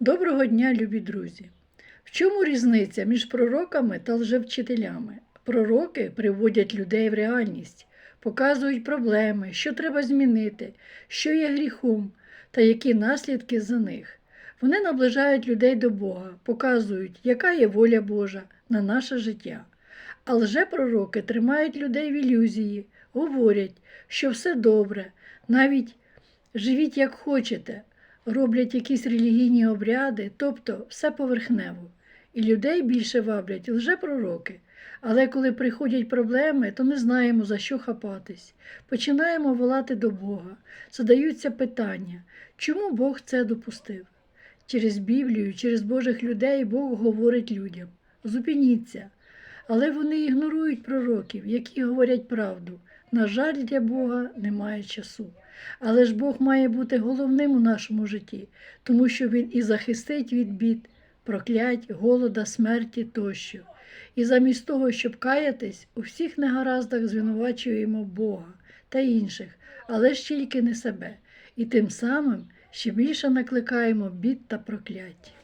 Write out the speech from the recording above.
Доброго дня, любі друзі! В чому різниця між пророками та лжевчителями? Пророки приводять людей в реальність, показують проблеми, що треба змінити, що є гріхом та які наслідки за них. Вони наближають людей до Бога, показують, яка є воля Божа на наше життя. А лжепророки тримають людей в ілюзії, говорять, що все добре, навіть живіть як хочете, роблять якісь релігійні обряди, тобто все поверхнево. І людей більше ваблять лжепророки. Але коли приходять проблеми, то не знаємо, за що хапатись. Починаємо волати до Бога, задаються питання, чому Бог це допустив? Через Біблію, через Божих людей Бог говорить людям: зупиніться. Але вони ігнорують пророків, які говорять правду. На жаль, для Бога немає часу. Але ж Бог має бути головним у нашому житті, тому що Він і захистить від бід, проклять, голода, смерті тощо. І замість того, щоб каятись, у всіх негараздах звинувачуємо Бога та інших, але ж тільки не себе, і тим самим ще більше накликаємо бід та прокляття.